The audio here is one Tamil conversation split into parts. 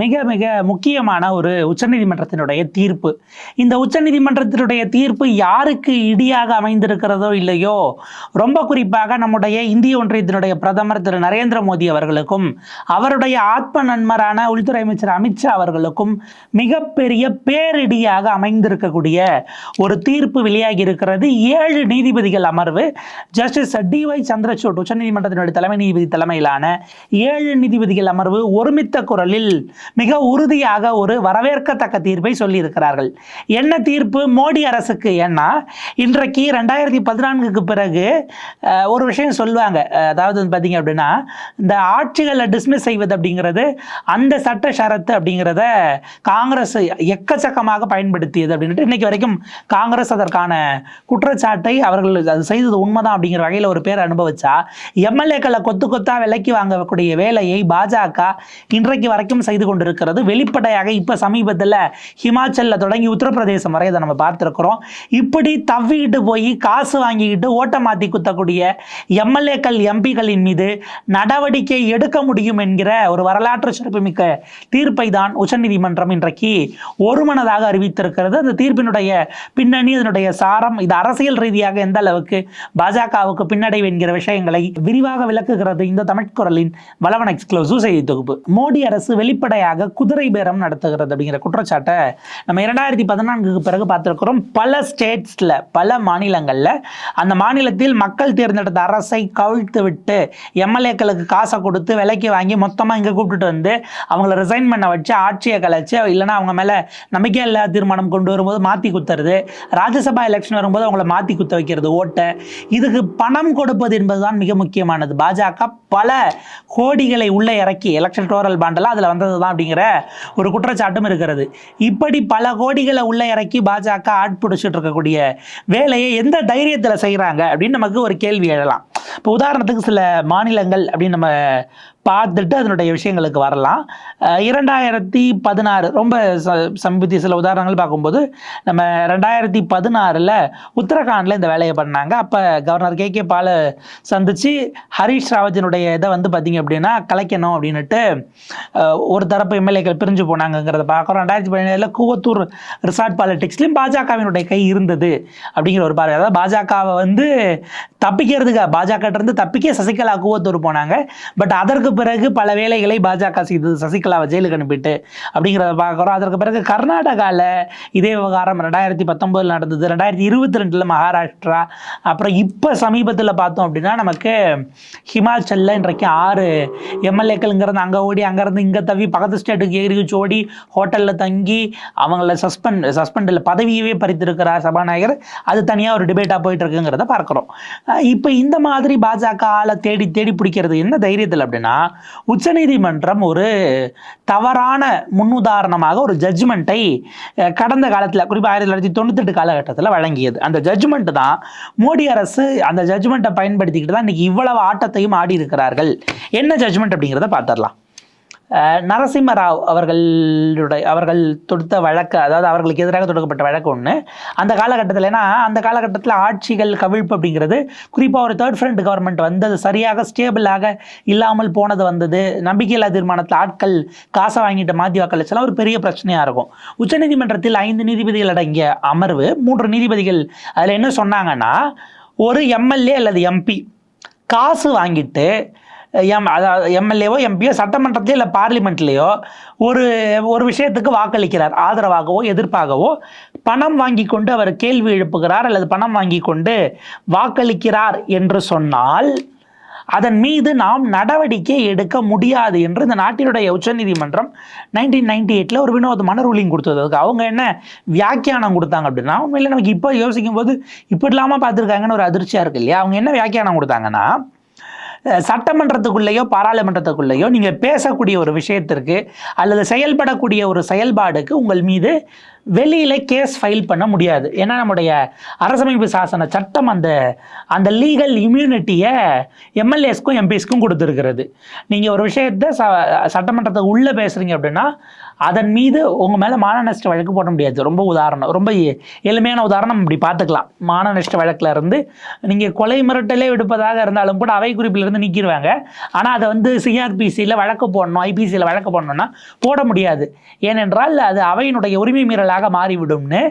மிக மிக முக்கியமான ஒரு உச்சநீதிமன்றத்தினுடைய தீர்ப்பு. இந்த உச்சநீதிமன்றத்தினுடைய தீர்ப்பு யாருக்கு இடியாக அமைந்திருக்கிறதோ இல்லையோ ரொம்ப குறிப்பாக நம்முடைய இந்திய ஒன்றியத்தினுடைய பிரதமர் திரு நரேந்திர மோடி அவர்களுக்கும் அவருடைய ஆத்ம நண்பரான உள்துறை அமைச்சர் அமித்ஷா அவர்களுக்கும் மிகப்பெரிய பேரிடியாக அமைந்திருக்கக்கூடிய ஒரு தீர்ப்பு வெளியாகி இருக்கிறது. ஏழு நீதிபதிகள் அமர்வு ஜஸ்டிஸ் டிஒய் சந்திரசூட் உச்சநீதிமன்றத்தினுடைய தலைமை நீதிபதி தலைமையிலான ஏழு நீதிபதிகள் அமர்வு ஒருமித்த குரலில் மிக உறுதியாக ஒரு வரவேற்கத்தக்க தீர்ப்பை சொல்லியிருக்கிறார்கள். என்ன தீர்ப்பு? மோடி அரசுக்கு ஏன்னா இன்றைக்கு ரெண்டாயிரத்தி பதினான்குக்கு பிறகு ஒரு விஷயம் சொல்லுவாங்க. அதாவது வந்து பார்த்தீங்க அப்படின்னா இந்த ஆட்சிகளை டிஸ்மிஸ் செய்வது அப்படிங்கிறது அந்த சட்ட ஷரத்து அப்படிங்கிறத காங்கிரஸ் எக்கச்சக்கமாக பயன்படுத்தியது அப்படின்ட்டு இன்னைக்கு வரைக்கும் காங்கிரஸ் அதற்கான குற்றச்சாட்டை அவர்கள் அது செய்தது உண்மைதான் அப்படிங்கிற வகையில் ஒரு பேர் அனுபவிச்சா எம்எல்ஏக்களை கொத்து கொத்தா விலைக்கு வாங்கக்கூடிய வேலையை பாஜக இன்றைக்கு வரைக்கும் செய்து கொண்டிருக்கிறது. வெளிப்படையாக இப்போ சமீபத்தில் ஹிமாச்சலில் தொடங்கி உத்தரப்பிரதேசம் வரை இதை நம்ம பார்த்துருக்குறோம். இப்படி தவிக்கிட்டு போய் காசு வாங்கிக்கிட்டு ஓட்டை மாற்றி குத்தக்கூடிய எம்எல்ஏக்கள் எம்பிகளின் மீது நடவடிக்கை எடுக்க முடியும் என்கிற ஒரு வரலாற்று சிறப்புமிக்க தீர்ப்பை தான் உச்சநீதிமன்றம் இன்றைக்கு ஒருமனதாக அறிவித்திருக்கிறது. அந்த தீர்ப்பினுடைய பின்னணி அதனுடைய சாரம் இது அரசியல் ரீதியாக எந்த அளவுக்கு பாஜகவுக்கு பின்னடைவு என்கிற விஷயங்களை விரிவாக விளக்குகிறது இந்த தமிழ்குரலின் வளவன் எக்ஸ்க்ளூசிவ் செய்தி தொகுப்பு. மோடி அரசு வெளிப்படையாக குதிரை பேரம் நடத்துகிறது அப்படிங்கிற குற்றச்சாட்டை நம்ம இரண்டாயிரத்தி பதினான்குக்கு பிறகு பார்த்துருக்கிறோம். பல ஸ்டேட்ஸில் பல மாநிலங்களில் அந்த மாநிலத்தில் மக்கள் தேர்ந்தெடுத்த அரசை கவிழ்த்து விட்டு எம்எல்ஏக்களுக்கு காசை கொடுத்து விலைக்கு வாங்கி மொத்தமாக இங்கே கூப்பிட்டுட்டு வந்து அவங்கள ரிசைன் பண்ண வச்சு ஆட்சியை கலைச்சு இல்லைனா அவங்க மேலே நம்பிக்கை இல்லாத தீர்மானம் கொண்டு வரும்போது மாற்றி குத்துறது ராஜ்யசபா எலெக்ஷன் வரும்போது அவங்கள மாற்றி குத்த வைக்கிறது ஓட்டை. இதுக்கு பணம் கொடுப்பது என்பதுதான் மிக முக்கியமானது. பாஜக பல கோடிகளை உள்ளே இறக்கி எலெக்ஷன் டோரல் பாண்டெல்லாம் அதில் வந்தது தான் அப்படிங்கிற ஒரு குற்றச்சாட்டும் இருக்கிறது. இப்படி பல கோடிகளை உள்ளே இறக்கி பாஜக ஆட்பிடிச்சிட்டு இருக்கக்கூடிய வேலையை எந்த தைரியத்தில் செய்கிறாங்க அப்படின்னு நமக்கு ஒரு கேள்வி எழலாம். இப்போ உதாரணத்துக்கு சில மாநிலங்கள் அப்படின்னு நம்ம பார்த்துட்டு அதனுடைய விஷயங்களுக்கு வரலாம். இரண்டாயிரத்தி பதினாறு ரொம்ப ச சமீபத்திய சில உதாரணங்கள் பார்க்கும்போது நம்ம ரெண்டாயிரத்தி பதினாறில் உத்தரகாண்டில் இந்த வேலையை பண்ணாங்க. அப்போ கவர்னர் கே. கே. பாலை சந்தித்து ஹரீஷ் ராவத்தினுடைய இதை வந்து பார்த்திங்க அப்படின்னா கலைக்கணும் அப்படின்னுட்டு ஒரு தரப்பு எம்எல்ஏக்கள் பிரிஞ்சு போனாங்கங்கிறத பார்க்குறோம். ரெண்டாயிரத்தி பதினேழில் கூவத்தூர் ரிசார்ட் பாலிடிக்ஸ்லையும் பாஜகவினுடைய கை இருந்தது அப்படிங்கிற ஒரு பார்வை. அதாவது பாஜகவை வந்து தப்பிக்கிறதுக்கு பாஜக இருந்து தப்பிக்க சசிகலா கூவத்தூர் போனாங்க. பட் அதற்கு பிறகு பல வேலைகளை பாஜக செய்தது. சசிகலாவை ஜெயிலுக்கு அனுப்பிட்டு அப்படிங்கிறத பார்க்குறோம். அதற்கு பிறகு கர்நாடகாவில் இதே விவகாரம் ரெண்டாயிரத்தி பத்தொம்போதில் நடந்தது. ரெண்டாயிரத்தி இருபத்தி ரெண்டில் மகாராஷ்டிரா. அப்புறம் இப்போ சமீபத்தில் பார்த்தோம் அப்படின்னா நமக்கு ஹிமாச்சலில் இன்றைக்கு ஆறு எம்எல்ஏக்கள்ங்கிறது அங்கே ஓடி அங்கேருந்து இங்கே தவி பக்கத்து ஸ்டேட்டுக்கு ஏறி வச்சு ஓடி ஹோட்டலில் தங்கி அவங்கள சஸ்பெண்ட் சஸ்பெண்டில் பதவியவே பறித்திருக்கிறார் சபாநாயகர். அது தனியாக ஒரு டிபேட்டாக போயிட்டு இருக்குங்கிறத பார்க்குறோம் இப்போ இந்த மாதிரி பாஜக ஆளை தேடி தேடி பிடிக்கிறது என்ன தைரியத்தில் அப்படின்னா உச்சநீதிமன்றம் ஒரு தவறான முன்னுதாரணமாக ஒரு ஜட்ஜ்மெண்ட்டை கடந்த காலத்தில் குறிப்பாக ஆயிரத்தி தொள்ளாயிரத்தி தொண்ணூத்தெட்டு காலகட்டத்தில் வழங்கியது. அந்த ஜட்ஜ்மெண்ட் தான் மோடி அரசு அந்த ஜட்ஜ்மெண்ட்டை பயன்படுத்திக்கிட்டு தான் இன்றைக்கி இவ்வளவு ஆட்டத்தையும் ஆடி இருக்கிறார்கள் என்ன ஜட்ஜ்மெண்ட் அப்படிங்கிறத பார்த்துடலாம். நரசிம்மராவ் நரசிம்ம ராவ் அவர்களுடைய அவர்கள் தொடுத்த வழக்கு அதாவது அவர்களுக்கு எதிராக தொடுக்கப்பட்ட வழக்கு ஒன்று அந்த காலகட்டத்தில் ஏன்னா அந்த காலகட்டத்தில் ஆட்சிகள் கவிழ்ப்பு அப்படிங்கிறது குறிப்பாக ஒரு தேர்ட் ஃப்ரண்ட் கவர்மெண்ட் வந்தது சரியாக ஸ்டேபிளாக இல்லாமல் போனது வந்தது. நம்பிக்கையில்லா தீர்மானத்தில் ஆட்கள் காசை வாங்கிட்டு மாத்தி வாக்களிச்சலாம் ஒரு பெரிய பிரச்சனையாக இருக்கும். உச்சநீதிமன்றத்தில் ஐந்து நீதிபதிகள் அடங்கிய அமர்வு மூன்று நீதிபதிகள் அதில் என்ன சொன்னாங்கன்னா ஒரு எம்எல்ஏ அல்லது எம்பி காசு வாங்கிட்டு எம் அதாவது எம்எல்ஏவோ எம்பியோ சட்டமன்றத்திலையோ இல்லை பார்லிமெண்ட்லேயோ ஒரு ஒரு விஷயத்துக்கு வாக்களிக்கிறார். ஆதரவாகவோ எதிர்ப்பாகவோ பணம் வாங்கி கொண்டு அவர் கேள்வி எழுப்புகிறார் அல்லது பணம் வாங்கி கொண்டு வாக்களிக்கிறார் என்று சொன்னால் அதன் மீது நாம் நடவடிக்கை எடுக்க முடியாது என்று இந்த நாட்டினுடைய உச்சநீதிமன்றம் நைன்டீன் நைன்டி எயிட்டில் ஒரு வினோதமான ரூலிங் கொடுத்தது. அதுக்கு அவங்க என்ன வியாக்கியானம் கொடுத்தாங்க அப்படின்னா உண்மையில் நமக்கு இப்போ யோசிக்கும் போது இப்படி இல்லாமல் பார்த்துருக்காங்கன்னு ஒரு அதிர்ச்சியாக இருக்கு இல்லையா? அவங்க என்ன வியாக்கியானம் கொடுத்தாங்கன்னா சட்டமன்றத்துக்குள்ளேயோ பாராளுமன்றத்துக்குள்ளேயோ நீங்கள் பேசக்கூடிய ஒரு விஷயத்திற்கு அல்லது செயல்படக்கூடிய ஒரு செயல்பாடுக்கு உங்கள் மீது வெளியில் கேஸ் ஃபைல் பண்ண முடியாது. ஏன்னா நம்முடைய அரசமைப்பு சாசன சட்டம் அந்த அந்த லீகல் இம்யூனிட்டியை எம்எல்ஏஸ்க்கும் எம்பிஸ்க்கும் கொடுத்துருக்கிறது. நீங்கள் ஒரு விஷயத்த ச சட்டமன்றத்துக்கு உள்ளே பேசுகிறீங்க அப்படின்னா அதன் மீது உங்கள் மேலே மான நஷ்ட வழக்கு போட முடியாது. ரொம்ப உதாரணம். ரொம்ப எளிமையான உதாரணம் இப்படி பார்த்துக்கலாம். மான நஷ்ட வழக்கில் இருந்து நீங்கள் கொலை மிரட்டலே விடுப்பதாக இருந்தாலும் கூட அவை குறிப்பிலிருந்து நீக்கிடுவாங்க ஆனால் அதை வந்து சிஆர்பிசியில் வழக்கு போடணும் ஐபிசியில் வழக்கு போடணும்னா போட முடியாது. ஏனென்றால் அது அவையினுடைய உரிமை மீறலாக மாறிவிடும்னு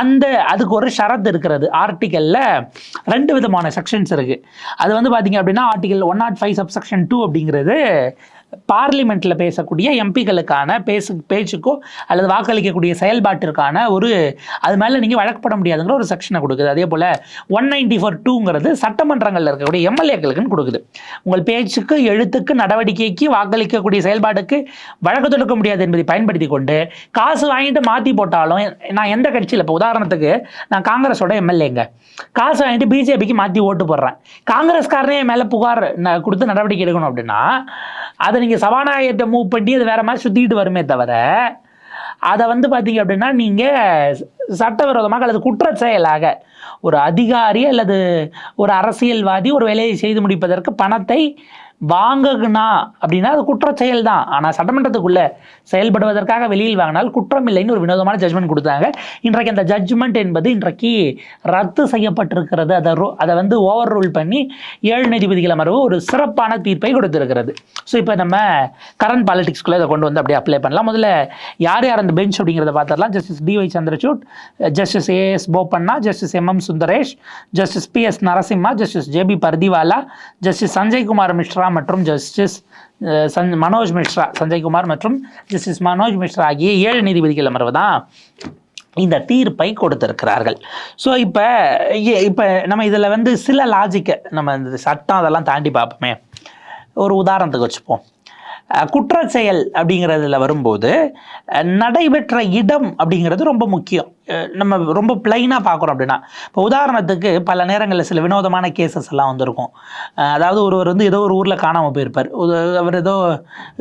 அந்த அதுக்கு ஒரு ஷரத் இருக்கிறது. ஆர்டிக்கலில் ரெண்டு விதமான செக்ஷன்ஸ் இருக்குது அது வந்து பார்த்தீங்க அப்படின்னா article one not five subsection two அப்படிங்கிறது பார்லிமெண்ட்டில் பேசக்கூடிய எம்பிக்களுக்கான பேசு பேச்சுக்கோ அல்லது வாக்களிக்கக்கூடிய செயல்பாட்டிற்கான ஒரு அது மேலே நீங்கள் வழக்கப்பட முடியாதுங்கிற ஒரு செக்ஷனை கொடுக்குது. அதே போல் ஒன் நைன்டி ஃபோர் டூங்கிறது சட்டமன்றங்களில் இருக்கக்கூடிய எம்எல்ஏக்களுக்குன்னு கொடுக்குது. உங்கள் பேச்சுக்கு எழுத்துக்கு நடவடிக்கைக்கு வாக்களிக்கக்கூடிய செயல்பாடுக்கு வழக்கு தொடுக்க முடியாது என்பதை பயன்படுத்தி கொண்டு காசு வாங்கிட்டு மாற்றி போட்டாலும் நான் எந்த கட்சியில் இப்போ உதாரணத்துக்கு நான் காங்கிரஸோட எம்எல்ஏங்க. காசு வாங்கிட்டு பிஜேபிக்கு மாற்றி ஓட்டு போடுறேன். காங்கிரஸ்காரனே மேலே புகார் ந- கொடுத்து நடவடிக்கை எடுக்கணும் அப்படின்னா அது நீங்கள் சபாநாயகர்கிட்ட மூவ் பண்ணி அது வேறு மாதிரி சுற்றிக்கிட்டு வருமே தவிர அதை வந்து பார்த்தீங்க அப்படின்னா நீங்கள் சட்டவிரோதமாக அல்லது குற்ற செயலாக ஒரு அதிகாரி அல்லது ஒரு அரசியல்வாதி ஒரு வேலையை செய்து முடிப்பதற்கு பணத்தை வாங்குனா அப்படின்னா அது குற்றச் செயல் தான் ஆனால் சட்டமன்றத்துக்குள்ளே செயல்படுவதற்காக வெளியில் வாங்கினால் குற்றம் இல்லைன்னு ஒரு வினோதமான ஜட்ஜ்மெண்ட் கொடுத்தாங்க. இன்றைக்கு அந்த ஜட்ஜ்மெண்ட் என்பது இன்றைக்கு ரத்து செய்யப்பட்டிருக்கிறது. அதை ரோ அதை வந்து ஓவர் ரூல் பண்ணி ஏழு நீதிபதிகள் அமர்வு ஒரு சிறப்பான தீர்ப்பை கொடுத்திருக்கிறது. ஸோ இப்போ நம்ம கரண்ட் பாலிடிக்ஸ்குள்ளே இதை கொண்டு வந்து அப்படியே அப்ளை பண்ணலாம். முதல்ல யார் யார் அந்த பெஞ்ச் அப்படிங்கிறத பார்த்துடலாம். Justice DY Chandrachud justice AS Bopanna justice M M Sundresh justice P S Narasimha justice JB Pardiwala justice Sanjay Kumar Mishra மற்றும் ஜஸ்டிஸ் அஹ், மனோஜ் மிஸ்ரா சஞ்சய்குமார் மற்றும் ஜஸ்டிஸ் மனோஜ் மிஸ்ரா ஆகிய ஏழு நீதிபதிகள் அமர்வு தான் இந்த தீர்ப்பை கொடுத்திருக்கிறார்கள். ஸோ இப்போ இப்போ நம்ம இதில் வந்து சில லாஜிக்கை நம்ம இந்த சட்டம் அதெல்லாம் தாண்டி பார்ப்போமே. ஒரு உதாரணத்துக்கு வச்சுப்போம். குற்ற செயல் அப்படிங்கிறதுல வரும்போது நடைபெற்ற இடம் அப்படிங்கிறது ரொம்ப முக்கியம். நம்ம ரொம்ப பிளைனாக பார்க்குறோம் அப்படின்னா இப்போ உதாரணத்துக்கு பல நேரங்களில் சில வினோதமான கேசஸ் எல்லாம் வந்திருக்கும். அதாவது ஒருவர் வந்து ஏதோ ஒரு ஊரில் காணாமல் போயிருப்பார். அவர் ஏதோ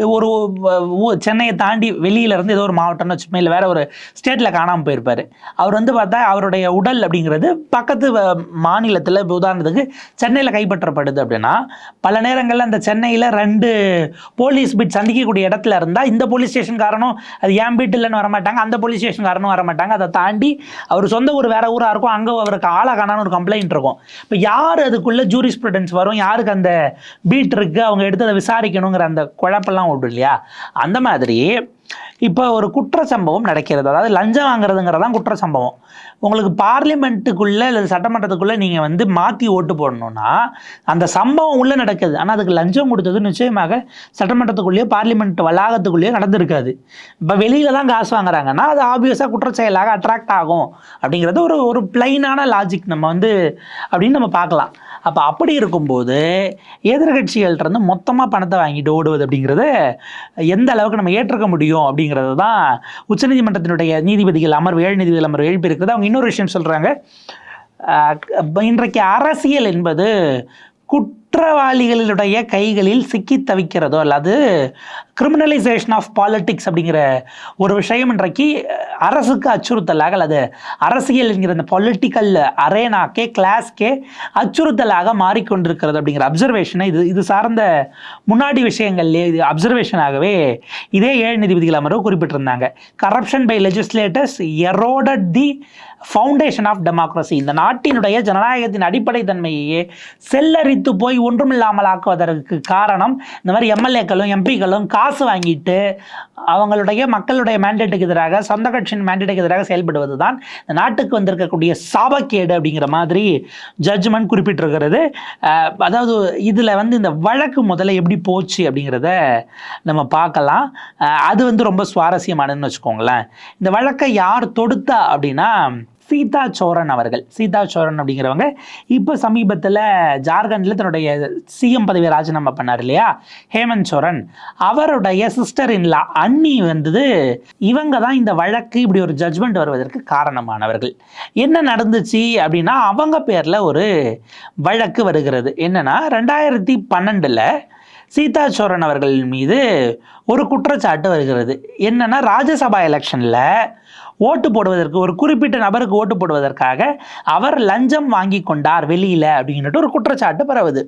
ஒரு ஊ- சென்னையை தாண்டி வெளியில இருந்து ஏதோ ஒரு மாவட்டம்னு வச்சுப்போம் இல்லை வேறு ஒரு ஸ்டேட்டில் காணாமல் போயிருப்பார். அவர் வந்து பார்த்தா அவருடைய உடல் அப்படிங்கிறது பக்கத்து மாநிலத்தில் இப்போ உதாரணத்துக்கு சென்னையில் கைப்பற்றப்படுது அப்படின்னா பல நேரங்களில் அந்த சென்னையில் ரெண்டு போலீஸ் பிட் சந்திக்கக்கூடிய இடத்துல இருந்தால் இந்த போலீஸ் ஸ்டேஷன் காரணம் அது ஏன் பீட் இல்லைன்னு வரமாட்டாங்க அந்த போலீஸ் ஸ்டேஷன் காரணம் வரமாட்டாங்க அதை தாண்டி அவர் சொந்த ஊர் வேற ஊராக இருக்கும் அங்கே அவருக்கு ஆலைகணான்னு ஒரு கம்ப்ளைண்ட் இருக்கும். இப்போ யார் அதுக்குள்ளே ஜூரிஸ்ப்ருடன்ஸ் வரும்? யாருக்கு அந்த பீட் இருக்குது அவங்க எடுத்து அதை விசாரிக்கணுங்கிற அந்த குழப்பெல்லாம் விடும் இல்லையா? அந்த மாதிரி இப்போ ஒரு குற்ற சம்பவம் நடக்கிறது. அதாவது லஞ்சம் வாங்குறதுங்கிறதான் குற்ற சம்பவம். உங்களுக்கு பார்லிமெண்ட்டுக்குள்ளே அல்லது சட்டமன்றத்துக்குள்ளே நீங்கள் வந்து மாற்றி ஓட்டு போடணும்னா அந்த சம்பவம் உள்ளே நடக்குது. ஆனால் அதுக்கு லஞ்சம் கொடுத்தது நிச்சயமாக சட்டமன்றத்துக்குள்ளேயோ பார்லிமெண்ட் வளாகத்துக்குள்ளேயோ நடந்திருக்காது. இப்போ வெளியில தான் காசு வாங்குறாங்கன்னா அது ஆப்வியஸாக குற்றச்செயலாக அட்ராக்ட் ஆகும். அப்படிங்கிறது ஒரு ஒரு பிளைனான லாஜிக் நம்ம வந்து அப்படின்னு நம்ம பார்க்கலாம். அப்போ அப்படி இருக்கும்போது எதிர்கட்சிகள்கிட்டருந்து மொத்தமாக பணத்தை வாங்கிட்டு ஓடுவது அப்படிங்கிறது எந்த அளவுக்கு நம்ம ஏற்றுக்க முடியும் அப்படிங்கிறது தான் உச்சநீதிமன்றத்தினுடைய நீதிபதிகள் அமர்வு ஏழு நீதிபதிகள் அமர்வு எழுப்பி இருக்கிறது. அவங்க இன்னொரு விஷயம் சொல்கிறாங்க இன்றைக்கு அரசியல் என்பது குற்றவாளிகளுடைய கைகளில் சிக்கி தவிக்கிறதோ அல்லது கிரிமினலைசேஷன் ஆஃப் பாலிட்டிக்ஸ் அப்படிங்கிற ஒரு விஷயம் இன்றைக்கு அரசுக்கு அச்சுறுத்தலாக அல்லது அரசியல் என்கிற அந்த பொலிட்டிக்கல் அரேனாக்கே கிளாஸ்க்கே அச்சுறுத்தலாக மாறிக்கொண்டிருக்கிறது அப்படிங்கிற அப்சர்வேஷனை இது இது சார்ந்த முன்னாடி விஷயங்கள்லேயே இது அப்சர்வேஷனாகவே இதே ஏழு நீதிபதிகள் அமர்வு குறிப்பிட்டிருந்தாங்க. Corruption by legislators eroded the foundation of democracy இந்த நாட்டினுடைய ஜனநாயகத்தின் அடிப்படை தன்மையே செல்லரித்து போய் ஒன்றுமில்லாமல் ஆக்குவதற்கு காரணம் இந்த மாதிரி எம்எல்ஏக்களும் எம்பிக்களும் கா காசு வாங்கிட்டு அவங்களுடைய மக்களுடைய மேண்டேட்டுக்கு எதிராக சொந்த கட்சியின் மேண்டேட்டுக்கு எதிராக செயல்படுவது தான் இந்த நாட்டுக்கு வந்திருக்கக்கூடிய சாபக்கேடு அப்படிங்கிற மாதிரி ஜட்ஜ்மெண்ட் குறிப்பிட்டிருக்கிறது. அதாவது இதில் வந்து இந்த வழக்கு முதல்ல எப்படி போச்சு அப்படிங்கிறத நம்ம பார்க்கலாம். அது வந்து ரொம்ப சுவாரஸ்யமானதுன்னு வச்சுக்கோங்களேன். இந்த வழக்கை யார் தொடுத்தா அப்படின்னா சீதா சோரன் அவர்கள். சீதா சோரன் அப்படிங்கிறவங்க இப்போ சமீபத்தில் ஜார்க்கண்டில் தன்னுடைய சிஎம் பதவியை ராஜினாமா பண்ணார் இல்லையா? ஹேமந்த் சோரன். அவருடைய சிஸ்டர் இன்லா அண்ணி வந்தது இவங்க தான் இந்த வழக்கு இப்படி ஒரு ஜட்ஜ்மெண்ட் வருவதற்கு காரணமானவர்கள். என்ன நடந்துச்சு அப்படின்னா அவங்க பேரில் ஒரு வழக்கு வருகிறது. என்னென்னா ரெண்டாயிரத்தி பன்னெண்டில் சீதா சோரன் அவர்கள் மீது ஒரு குற்றச்சாட்டு வருகிறது. என்னன்னா ராஜ்யசபா எலெக்ஷனில் ஓட்டு போடுவதற்கு ஒரு குறிப்பிட்ட நபருக்கு ஓட்டு போடுவதற்காக அவர் லஞ்சம் வாங்கி கொண்டார் வெளியில் அப்படின்ட்டு ஒரு குற்றச்சாட்டு பரவுது.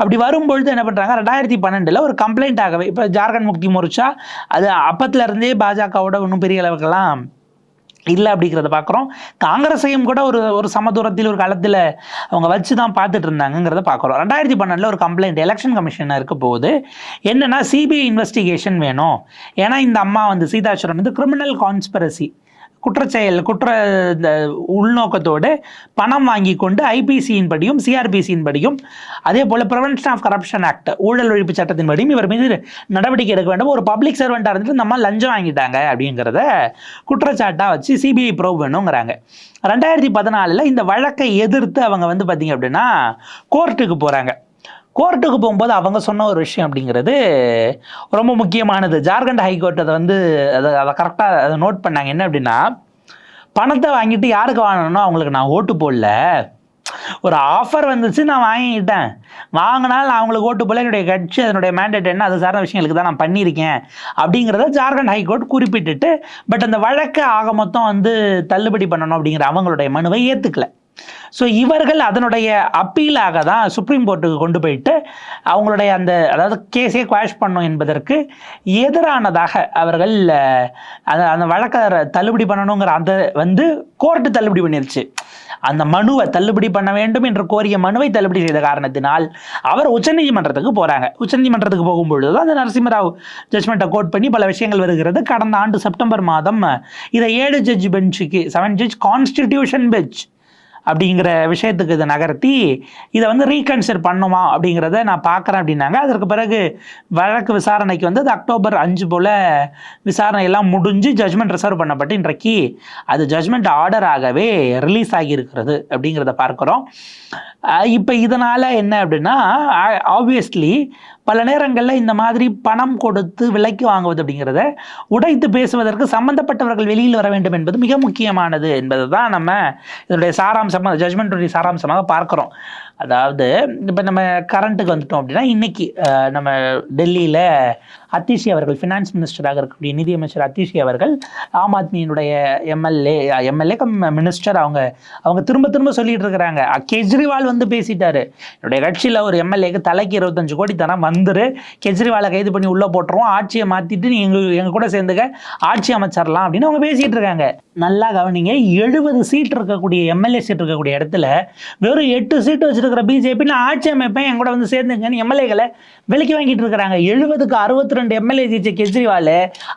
அப்படி வரும்பொழுது என்ன பண்ணுறாங்க ரெண்டாயிரத்தி பன்னெண்டில் ஒரு கம்ப்ளைண்ட் ஆகவே இப்போ ஜார்க்கண்ட் முக்தி மோர்ச்சா அது அப்பத்துலேருந்தே பாஜகவோட இன்னும் பெரிய அளவுக்கெல்லாம் இல்லை அப்படிங்கிறத பார்க்குறோம் காங்கிரஸையும் கூட ஒரு ஒரு சமதூரத்தில் ஒரு காலத்தில் அவங்க வச்சு தான் பார்த்துட்டு இருந்தாங்கங்கிறத பார்க்குறோம் ரெண்டாயிரத்தி பன்னெண்டில் ஒரு கம்ப்ளைண்ட் எலெக்ஷன் கமிஷனாக இருக்க போகுது. என்னென்னா சிபிஐ இன்வெஸ்டிகேஷன் வேணும். ஏன்னா இந்த அம்மா வந்து சீதாசுரன் வந்து கிரிமினல் கான்ஸ்பரசி குற்றச்செயல் குற்ற இந்த உள்நோக்கத்தோடு பணம் வாங்கி கொண்டு ஐபிசியின் படியும் சிஆர்பிசியின் படியும் அதே போல் ப்ரிவென்ஷன் ஆஃப் கரப்ஷன் ஆக்ட் ஊழல் ஒழிப்பு சட்டத்தின் படியும் இவர் மீது நடவடிக்கை எடுக்க வேண்டும். ஒரு பப்ளிக் சர்வெண்ட்டாக இருந்துட்டு நம்ம லஞ்சம் வாங்கிட்டாங்க அப்படிங்கிறத குற்றச்சாட்டாக வச்சு சிபிஐ ப்ரோவ் வேணுங்கிறாங்க. ரெண்டாயிரத்தி பதினாலில் இந்த வழக்கை எதிர்த்து அவங்க வந்து பார்த்திங்க அப்படின்னா கோர்ட்டுக்கு போகிறாங்க கோர்ட்டுக்கு போகும்போது அவங்க சொன்ன ஒரு விஷயம் அப்படிங்கிறது ரொம்ப முக்கியமானது. ஜார்க்கண்ட் ஹைகோர்ட் அதை வந்து அதை அதை கரெக்டாக அதை நோட் பண்ணாங்க. என்ன அப்படின்னா பணத்தை வாங்கிட்டு யாருக்கு வாங்கணும்னோ அவங்களுக்கு நான் ஓட்டு போடல. ஒரு ஆஃபர் வந்துச்சு நான் வாங்கிக்கிட்டேன். வாங்கினால் நான் அவங்களுக்கு ஓட்டு போல என்னுடைய கட்சி அதனுடைய மேண்டேட் என்ன அது சார்ந்த விஷயங்களுக்கு தான் நான் பண்ணியிருக்கேன். அப்படிங்கிறத ஜார்க்கண்ட் ஹைகோர்ட் குறிப்பிட்டுட்டு பட் அந்த வழக்கை ஆக மொத்தம் வந்து தள்ளுபடி பண்ணணும் அப்படிங்கிற அவங்களுடைய மனுவை ஏற்றுக்கல ஸோ இவர்கள் அதனுடைய அப்பீலாக தான் சுப்ரீம் கோர்ட்டுக்கு கொண்டு போயிட்டு அவங்களுடைய அந்த அதாவது கேஸே குவாஷ் பண்ணும் என்பதற்கு எதிரானதாக அவர்கள் அந்த அந்த வழக்கை தள்ளுபடி பண்ணணுங்கிற அந்த வந்து கோர்ட்டு தள்ளுபடி பண்ணிருச்சு. அந்த மனுவை தள்ளுபடி பண்ண வேண்டும் என்று கோரிய மனுவை தள்ளுபடி செய்த காரணத்தினால் அவர் உச்சநீதிமன்றத்துக்கு போகிறாங்க உச்சநீதிமன்றத்துக்கு போகும்பொழுது தான் அந்த நரசிம்மராவ் ஜட்மெண்ட்டை கோட் பண்ணி பல விஷயங்கள் வருகிறது. கடந்த ஆண்டு செப்டம்பர் மாதம் இதை ஏழு ஜட்ஜ் பெஞ்சுக்கு செவன் ஜட்ஜ் கான்ஸ்டிடியூஷன் பெஞ்ச் அப்படிங்கிற விஷயத்துக்கு இதை நகர்த்தி இதை வந்து ரீகன்சிடர் பண்ணுமா அப்படிங்கிறத நான் பார்க்குறேன் அப்படின்னாங்க. அதற்கு பிறகு வழக்கு விசாரணைக்கு வந்து அது அக்டோபர் அஞ்சு போல் விசாரணை எல்லாம் முடிஞ்சு ஜட்மெண்ட் ரிசர்வ் பண்ணப்பட்டு இன்றைக்கு அது ஜட்மெண்ட் ஆர்டராகவே ரிலீஸ் ஆகியிருக்கிறது அப்படிங்கிறத பார்க்குறோம். இப்போ இதனால் என்ன அப்படின்னா ஆப்வியஸ்லி பல நேரங்களில் இந்த மாதிரி பணம் கொடுத்து விலைக்கு வாங்குவது அப்படிங்கிறத உடைத்து பேசுவதற்கு சம்பந்தப்பட்டவர்கள் வெளியில் வர வேண்டும் என்பது மிக முக்கியமானது என்பது தான் நம்ம இதனுடைய சாராம்சமாக ஜட்மெண்ட்டுடைய சாராம்சமாக பார்க்குறோம். அதாவது இப்போ நம்ம கரண்ட்டுக்கு வந்துட்டோம் அப்படின்னா இன்னைக்கு நம்ம டெல்லியில் அத்திஷி அவர்கள் ஃபினான்ஸ் மினிஸ்டராக இருக்கக்கூடிய நிதியமைச்சர் அத்திஷி அவர்கள் ஆம் ஆத்மியினுடைய எம்எல்ஏ எம்எல்ஏ கம் மினிஸ்டர் அவங்க அவங்க திரும்ப திரும்ப சொல்லிட்டு இருக்கிறாங்க. கெஜ்ரிவால் வந்து பேசிட்டாரு. என்னுடைய கட்சியில் ஒரு எம்எல்ஏக்கு தலைக்கு இருபத்தஞ்சு கோடி தரம் வந்துரு. கெஜ்ரிவாலை கைது பண்ணி உள்ளே போட்டுருவோம். ஆட்சியை மாற்றிட்டு நீ எங்க எங்கள் கூட சேர்ந்துக்க. ஆட்சி அமைச்சரலாம் அப்படின்னு அவங்க பேசிட்டு இருக்காங்க. நல்லா கவனிங்க எழுபது சீட் இருக்கக்கூடிய எம்எல்ஏ சீட் இருக்கக்கூடிய இடத்துல வெறும் எட்டு சீட்டு வச்சு இருக்கிற பிஜேபி நான் ஆட்சி அமைப்பேன் என் கூட வந்து சேர்ந்துங்கன்னு எம்எல்ஏகளை விலைக்கு வாங்கிட்டு இருக்கிறாங்க. எழுபதுக்கு அறுபத்தி ரெண்டு எம்எல்ஏ ஜெயிச்ச கெஜ்ரிவால்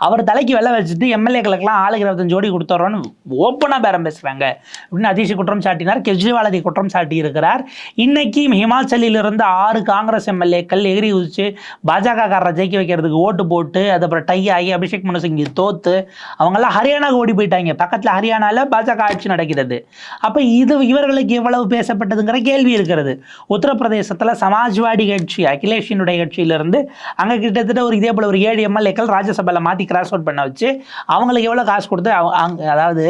அவர் தலைக்கு வெள்ள வச்சுட்டு எம்எல்ஏக்களுக்கெல்லாம் ஆளுக்கு இருபத்தஞ்சு ஜோடி கொடுத்துட்றோன்னு ஓப்பனாக பேரம் பேசுகிறாங்க அப்படின்னு அதிஷி குற்றம் சாட்டினார். கெஜ்ரிவால் அதை குற்றம் சாட்டி இருக்கிறார் இன்னைக்கு ஹிமாச்சலிலிருந்து ஆறு காங்கிரஸ் எம்எல்ஏக்கள் எகிரி குதிச்சு பாஜக காரரை ஜெயிக்க வைக்கிறதுக்கு ஓட்டு போட்டு அதுக்கப்புறம் அப்புறம் டை ஆகி அபிஷேக் மனு சிங் தோத்து அவங்கெல்லாம் ஹரியானாவுக்கு ஓடி போயிட்டாங்க. பக்கத்தில் ஹரியானாவில் பாஜக ஆட்சி நடக்கிறது. அப்போ இது இவர்களுக்கு எவ்வளவு பேசப்பட்டதுங்கிற கேள்வி இருக்கிறது. உத்தரப்பிரதேசத்தில் சமாஜ்வாடி கட்சி அகிலேஷினுடைய கட்சியிலிருந்து அங்கே கிட்டத்தட்ட ஒரு இதே போல் ஒரு ஏழு எம்எல்ஏக்கள் ராஜ்யசபாவில் மாற்றி கிராஸ் அவுட் பண்ண வச்சு அவங்களுக்கு எவ்வளோ காசு கொடுத்து அவங்க அங்க- அதாவது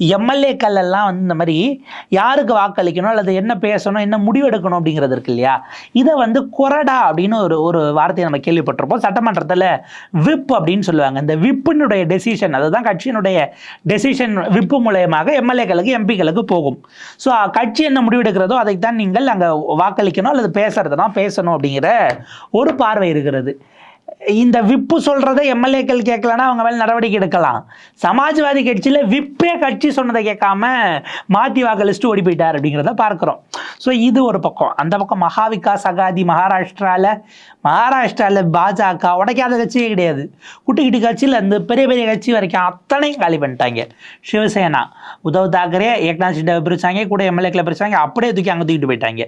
எம்எல்ஏக்கள் எல்லாம் வந்து இந்த மாதிரி யாருக்கு வாக்களிக்கணும் அல்லது என்ன பேசணும் என்ன முடிவெடுக்கணும் அப்படிங்கிறது இருக்கு இல்லையா? இதை வந்து கொறடா அப்படின்னு ஒரு ஒரு வார்த்தையை நம்ம கேள்விப்பட்டிருப்போம். சட்டமன்றத்தில் விப் அப்படின்னு சொல்லுவாங்க. இந்த விப்பினுடைய டெசிஷன் அதுதான் கட்சியினுடைய டெசிஷன் விப்பு மூலயமாக எம்எல்ஏக்களுக்கு எம்பிக்களுக்கு போகும். ஸோ கட்சி என்ன முடிவெடுக்கிறதோ அதைத்தான் நீங்கள் அங்கே வாக்களிக்கணும் அல்லது பேசுறதுனா பேசணும் அப்படிங்கிற ஒரு பார்வை இருக்கிறது. இந்த விப்பு சொல்கிறத எம்எல்ஏக்கள் கேட்கலன்னா அவங்க மேலே நடவடிக்கை எடுக்கலாம். சமாஜ்வாதி கட்சியில் விப்பே கட்சி சொன்னதை கேட்காம மாத்தி வாக்களிஸ்ட்டு ஓடி போயிட்டார் அப்படிங்கிறத பார்க்குறோம். ஸோ இது ஒரு பக்கம். அந்த பக்கம் மகாவிகாஸ் அகாதி மகாராஷ்டிராவில் மகாராஷ்டிராவில் பாஜக உடைக்காத கட்சியே கிடையாது. குட்டி குட்டி கட்சியில் அந்த பெரிய பெரிய கட்சி வரைக்கும் அத்தனையும் காலி பண்ணிட்டாங்க. சிவசேனா உத்தவ் தாக்கரே ஏக்நாத் சிண்டாவை பிரிச்சாங்க கூட எம்எல்ஏக்களை பிரிச்சாங்க அப்படியே தூக்கி அங்கே தூக்கிட்டு போயிட்டாங்க.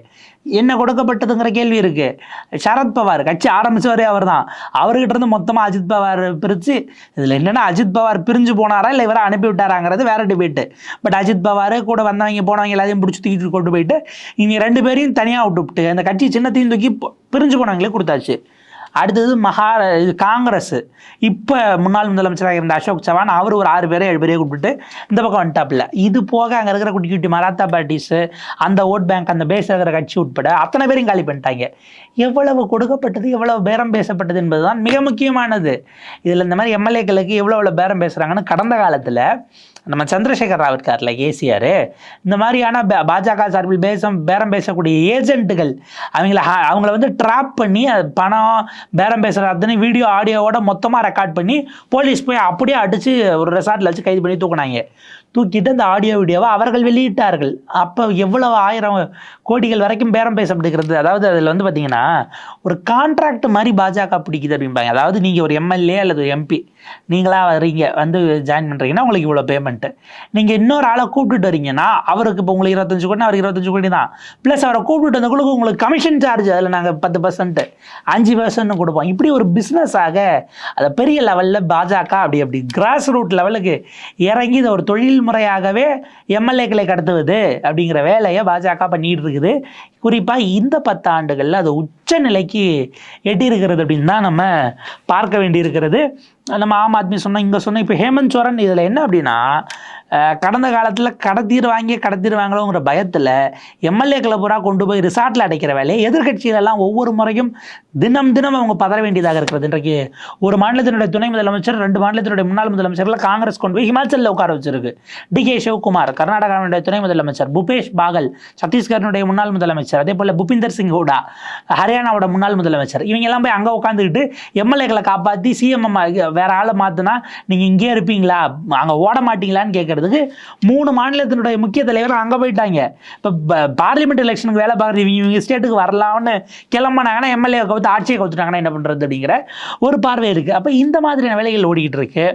என்ன கொடுக்கப்பட்டதுங்கிற கேள்வி இருக்குது சரத்பவார் கட்சி ஆரம்பிச்சவரே அவர் தான் அவர்கிட்ட இருந்து மொத்தமாக அஜித் பவார் பிரித்து இதில் என்னென்னா அஜித் பவார் பிரிஞ்சு போனாரா இல்லை இவரை அனுப்பி விட்டாராங்கிறது வேற டிபேட்டு பட் அஜித் பவார் கூட வந்தவங்க போனவங்க எல்லாத்தையும் பிடிச்சி தூக்கிட்டு கொண்டு போயிட்டு இவங்க ரெண்டு பேரையும் தனியாக விட்டு விட்டு அந்த கட்சி சின்னத்தையும் தூக்கி பிரிஞ்சு போனவங்களே கொடுத்தாச்சு. அடுத்தது மகா இது காங்கிரஸ். இப்போ முன்னாள் முதலமைச்சராக இருந்த அசோக் சவான் அவர் ஒரு ஆறு பேரை ஏழு பேரையே கூப்பிட்டு இந்த பக்கம் வந்துட்டாப்புல. இது போக அங்கே இருக்கிற குட்டி குட்டி மராத்தா பார்ட்டிஸு அந்த ஓட் பேங்க் அந்த பேஸ் இருக்கிற கட்சி உட்பட அத்தனை பேரையும் காலி பண்ணிட்டாங்க. எவ்வளவு கொடுக்கப்பட்டது எவ்வளவு பேரம் பேசப்பட்டது என்பதுதான் மிக முக்கியமானது. இதில் இந்த மாதிரி எம்எல்ஏக்களுக்கு எவ்வளோ எவ்வளோ பேரம் பேசுகிறாங்கன்னு கடந்த காலத்தில் நம்ம சந்திரசேகர் ராவ் இருக்கார்ல ஏசிஆர் இந்த மாதிரியான பாஜக சார்பில் பேசம் பேரம் பேசக்கூடிய ஏஜென்ட்டுகள் அவங்கள ஹா- அவங்கள வந்து ட்ராப் பண்ணி அது பணம் பேரம் பேசுகிற அத்தனை வீடியோ ஆடியோவோட மொத்தமாக ரெக்கார்ட் பண்ணி போலீஸ் போய் அப்படியே அடித்து ஒரு ரெசார்ட்டில் வச்சு கைது பண்ணி தூக்குனாங்க. தூக்கிட்டு அந்த ஆடியோ வீடியோவை அவர்கள் வெளியிட்டார்கள். அப்போ எவ்வளவு ஆயிரம் கோடிகள் வரைக்கும் பேரம் பேசப்படுகிறது அதாவது அதில் வந்து பார்த்தீங்கன்னா ஒரு கான்ட்ராக்ட் மாதிரி பாஜக பிடிக்குது அப்படிம்பாங்க. அதாவது நீங்கள் ஒரு எம்எல்ஏ அல்லது எம்பி நீங்களாக வரீங்க வந்து ஜாயின் பண்ணுறீங்கன்னா உங்களுக்கு இவ்வளோ பேமெண்ட்டு நீங்கள் இன்னொரு ஆளை கூப்பிட்டுட்டு வரீங்கன்னா அவருக்கு இப்போ உங்களுக்கு இருபத்தஞ்சு கோடி அவருக்கு இருபத்தஞ்சு கோடி தான். ப்ளஸ் அவரை கூப்பிட்டுட்டு வந்தவங்களுக்கு உங்களுக்கு கமிஷன் சார்ஜ் அதில் நாங்கள் பத்து பர்சன்ட்டு அஞ்சு பர்சன்ட் கொடுப்போம். இப்படி ஒரு பிஸ்னஸாக அதை பெரிய லெவலில் பாஜக அப்படி அப்படி கிராஸ் ரூட் லெவலுக்கு இறங்கி இதை ஒரு தொழில் முறையாகவே எம்எல்ஏக்களை கடத்துவது அப்படிங்கிற வேலையை பாஜக பண்ணிட்டு இருக்குது. குறிப்பாக இந்த பத்து ஆண்டுகளில் அது உச்ச நிலைக்கு எட்டியிருக்கிறது அப்படின்னு தான் நம்ம பார்க்க வேண்டியிருக்கிறது. நம்ம ஆம் ஆத்மி சொன்னோம் இங்கே சொன்னோம் இப்போ ஹேமந்த் சோரன் இதில் என்ன அப்படின்னா கடந்த காலத்தில் கடத்திடுவாங்க கடத்திடுவாங்களோங்கிற பயத்தில் எம்எல்ஏக்களை பூரா கொண்டு போய் ரிசார்ட்டில் அடைக்கிற வேலையை எதிர்கட்சிகளெல்லாம் ஒவ்வொரு முறையும் தினம் தினம் அவங்க பதற வேண்டியதாக இருக்கிறது. இன்றைக்கு ஒரு மாநிலத்தினுடைய துணை முதலமைச்சர் ரெண்டு மாநிலத்தினுடைய முன்னாள் முதலமைச்சர்ல காங்கிரஸ் கொண்டு போய் ஹிமாச்சலில் உட்கார வச்சிருக்கு. டி கே சிவகுமார் கர்நாடகாவினுடைய துணை முதலமைச்சர் பூபேஷ் பாகல் சத்தீஸ்கரனுடைய முன்னாள் முதலமைச்சர் அதே போல் புபிந்தர் சிங் ஹூடா ஹரியானாவோட முன்னாள் முதலமைச்சர் இவங்க எல்லாம் போய் அங்கே உட்காந்துக்கிட்டு எம்எல்ஏக்களை காப்பாற்றி சிஎம் வேற ஆளை மாற்றினா நீங்கள் இங்கே இருப்பீங்களா? அங்கே ஓட மாட்டீங்களான்னு கேட்கறதுக்கு மூணு மாநிலத்தினுடைய முக்கிய தலைவர் அங்கே போயிட்டாங்க. இப்போ பார்லிமெண்ட் எலெக்ஷனுக்கு வேலை பார்க்குற இவங்க இவங்க ஸ்டேட்டுக்கு வரலாம்னு கிளம்பினாங்கன்னா எம்எல்ஏ கவுத்து ஆட்சியை கவுத்துட்டாங்கன்னா என்ன பண்ணுறது அப்படிங்கிற ஒரு பார்வை இருக்குது அப்போ இந்த மாதிரியான வேலைகள் ஓடிக்கிட்டு இருக்கு.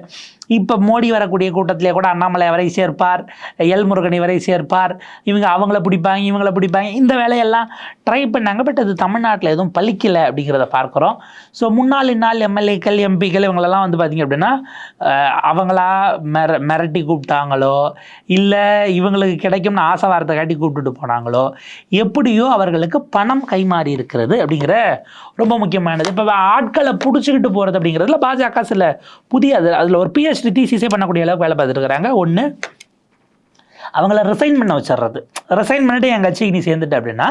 இப்போ மோடி வரக்கூடிய கூட்டத்திலே கூட அண்ணாமலை வரை சேர்ப்பார் எல் முருகனை வரை சேர்ப்பார் இவங்க அவங்கள பிடிப்பாங்க இவங்கள பிடிப்பாங்க. இந்த வேலையெல்லாம் ட்ரை பண்ணாங்க. பட் அது தமிழ்நாட்டில் எதுவும் பலிக்கலை அப்படிங்கிறத பார்க்குறோம். ஸோ முன்னாள் இந்நாள் எம்எல்ஏக்கள் எம்பிக்கள் இவங்களெல்லாம் வந்து பார்த்திங்க அப்படின்னா அவங்களா மிர மிரட்டி கூப்பிட்டாங்களோ இல்லை இவங்களுக்கு கிடைக்கும்னு ஆசை வார்த்தை காட்டி கூப்பிட்டுட்டு போனாங்களோ எப்படியோ அவர்களுக்கு பணம் கைமாறி இருக்கிறது அப்படிங்கிற ரொம்ப முக்கியமானது. இப்போ ஆட்களை பிடிச்சிக்கிட்டு போகிறது அப்படிங்கிறதுல பாஜக சில புதிய அதில் அதில் ஒரு பிஹெச்டி டிசிஸே பண்ணக்கூடிய அளவுக்கு வேலை பார்த்துருக்குறாங்க ஒன்று அவங்கள ரிசைன் பண்ண வச்சிடுறது. ரிசைன் பண்ணிட்டு என் கட்சிக்கு நீ சேர்ந்துட்ட அப்படின்னா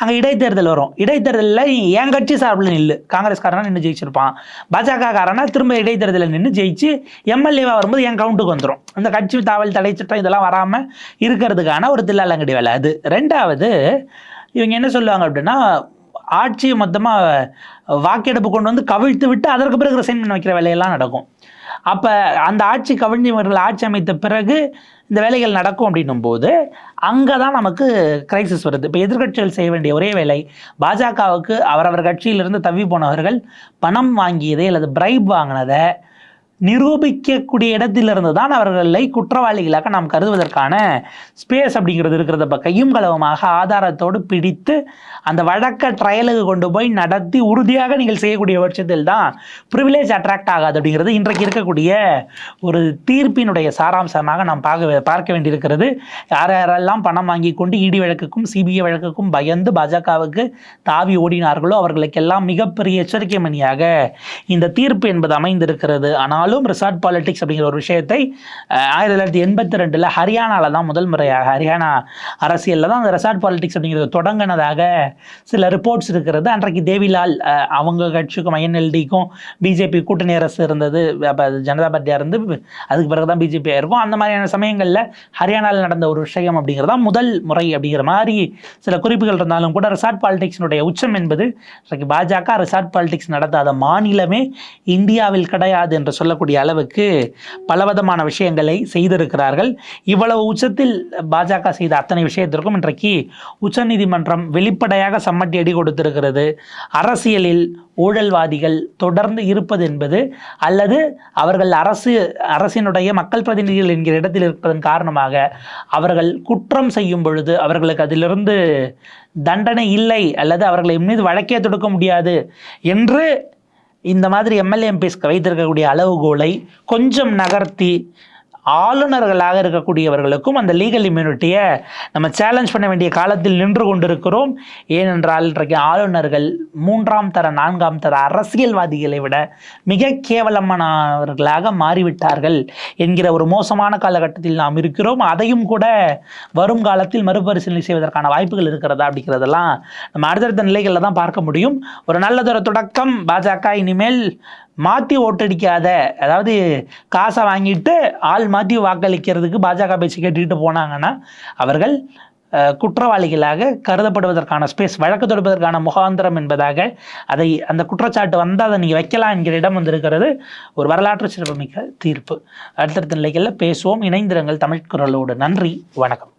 அங்கே இடைத்தேர்தல் வரும். இடைத்தேர்தலில் என் கட்சி சார்பில் நில்லு. காங்கிரஸ்காரனா நின்று ஜெயிச்சிருப்பான். பாஜக காரனா திரும்ப இடைத்தேர்தலில் நின்று ஜெயிச்சு எம்எல்ஏவாக வரும்போது என் கவுண்ட்டுக்கு வந்துடும் அந்த கட்சி தாவல் தடை சட்டம் இதெல்லாம் வராமல் இருக்கிறதுக்கான ஒரு தில்லாலங்கடி வேலை அது. ரெண்டாவது இவங்க என்ன சொல்லுவாங்க அப்படின்னா ஆட்சியை மொத்தமாக வாக்கெடுப்பு கொண்டு வந்து கவிழ்த்து விட்டு அதற்கு பிறகு ரிசைன் பண்ண வைக்கிற வேலையெல்லாம் நடக்கும். அப்போ அந்த ஆட்சி கவிழ்ந்து இவர்கள் ஆட்சி அமைத்த பிறகு இந்த வேலைகள் நடக்கும் அப்படின்னும் போது அங்கே தான் நமக்கு கிரைசிஸ் வருது. இப்போ எதிர்க்கட்சிகள் செய்ய வேண்டிய ஒரே வேலை பாஜகவுக்கு அவரவர் கட்சியிலிருந்து தவி போனவர்கள் பணம் வாங்கியதை அல்லது பிரைப் வாங்கினதை நிரூபிக்கக்கூடிய இடத்திலிருந்து தான் அவர்களை குற்றவாளிகளாக நாம் கருதுவதற்கான ஸ்பேஸ் அப்படிங்கிறது இருக்கிறத கையும் களவுமாக ஆதாரத்தோடு பிடித்து அந்த வழக்கை ட்ரையலுக்கு கொண்டு போய் நடத்தி உறுதியாக நீங்கள் செய்யக்கூடிய பட்சத்தில் தான் ப்ரிவிலேஜ் அட்ராக்ட் ஆகாது அப்படிங்கிறது இன்றைக்கு இருக்கக்கூடிய ஒரு தீர்ப்பினுடைய சாராம்சமாக நாம் பார்க்க பார்க்க வேண்டியிருக்கிறது. யார் யாரெல்லாம் பணம் வாங்கி கொண்டு இடி வழக்குக்கும் சிபிஐ வழக்குக்கும் பயந்து பாஜகவுக்கு தாவி ஓடினார்களோ அவர்களுக்கெல்லாம் மிகப்பெரிய எச்சரிக்கை மணியாக இந்த தீர்ப்பு என்பது அமைந்திருக்கிறது. ஆனால் இருந்தாலும் ரிசார்ட் பாலிடிக்ஸ் அப்படிங்கிற ஒரு விஷயத்தை ஆயிரத்தி தொள்ளாயிரத்தி எண்பத்தி ரெண்டில் ஹரியானாவில் தான் முதல் முறையாக ஹரியானா அரசியலில் தான் அந்த ரிசார்ட் பாலிட்டிக்ஸ் அப்படிங்கிறது தொடங்கினதாக சில ரிப்போர்ட்ஸ் இருக்கிறது. அன்றைக்கு தேவிலால் அவங்க கட்சிக்கும் ஐஎன்எல்டிக்கும் பிஜேபி கூட்டணி அரசு இருந்தது. அப்போ ஜனதா பார்ட்டியாக இருந்து அதுக்கு பிறகு தான் பிஜேபியாக இருக்கும் அந்த மாதிரியான சமயங்களில் ஹரியானாவில் நடந்த ஒரு விஷயம் அப்படிங்கிறது தான் முதல் முறை அப்படிங்கிற மாதிரி சில குறிப்புகள் இருந்தாலும் கூட ரிசார்ட் பாலிடிக்ஸினுடைய உச்சம் என்பது இன்றைக்கு பாஜக ரிசார்ட் பாலிடிக்ஸ் நடத்தாத மாநிலமே இந்தியாவில் கிடையாது என்று சொல்லக்கூடிய அளவுக்கு பலவிதமான விஷயங்களை செய்திருக்கிறார்கள். இவ்வளவு உச்சத்தில் பாஜக செய்த அத்தனை விஷயத்திற்கும் இன்றைக்கு உச்சநீதிமன்றம் வெளிப்படையாக சம்மட்டி அடி கொடுத்திருக்கிறது. அரசியலில் ஊழல்வாதிகள் தொடர்ந்து இருப்பது என்பது அல்லது அவர்கள் அரசு அரசினுடைய மக்கள் பிரதிநிதிகள் என்கிற இடத்தில் இருப்பதன் காரணமாக அவர்கள் குற்றம் செய்யும் பொழுது அவர்களுக்கு அதிலிருந்து தண்டனை இல்லை அல்லது அவர்களை மீது வழக்கே தொடுக்க முடியாது என்று இந்த மாதிரி எம்எல்ஏ எம்பிஸ்க்கு வைத்திருக்கக்கூடிய அளவுகோலை கொஞ்சம் நகர்த்தி ஆளுநர்களாக இருக்கக்கூடியவர்களுக்கும் அந்த லீகல் இம்யூனிட்டியை நம்ம சேலஞ்ச் பண்ண வேண்டிய காலத்தில் நின்று கொண்டிருக்கிறோம். ஏனென்றால் இன்றைக்கு ஆளுநர்கள் மூன்றாம் தர நான்காம் தர அரசியல்வாதிகளை விட மிக கேவலமானவர்களாக மாறிவிட்டார்கள் என்கிற ஒரு மோசமான காலகட்டத்தில் நாம் இருக்கிறோம். அதையும் கூட வரும் காலத்தில் மறுபரிசீலனை செய்வதற்கான வாய்ப்புகள் இருக்கிறதா அப்படிங்கிறதெல்லாம் நம்ம அடுத்தடுத்த நிலைகளில் தான் பார்க்க முடியும். ஒரு நல்லதொரு தொடக்கம். பாஜக இனிமேல் மாற்றி ஓட்டடிக்காத அதாவது காசை வாங்கிட்டு ஆள் மாற்றி வாக்களிக்கிறதுக்கு பாஜக பேச்சு கேட்டுக்கிட்டு போனாங்கன்னா அவர்கள் குற்றவாளிகளாக கருதப்படுவதற்கான ஸ்பேஸ் வழக்கு தொடுப்பதற்கான முகாந்திரம் என்பதாக அதை அந்த குற்றச்சாட்டு வந்து அதை நீங்கள் வைக்கலாம் என்கிற இடம் வந்திருக்கிறது. ஒரு வரலாற்று சிறப்புமிக்க தீர்ப்பு. அடுத்தடுத்த நிலைகளில் பேசுவோம். இணைந்திரங்கள் தமிழ் குரலோடு. நன்றி. வணக்கம்.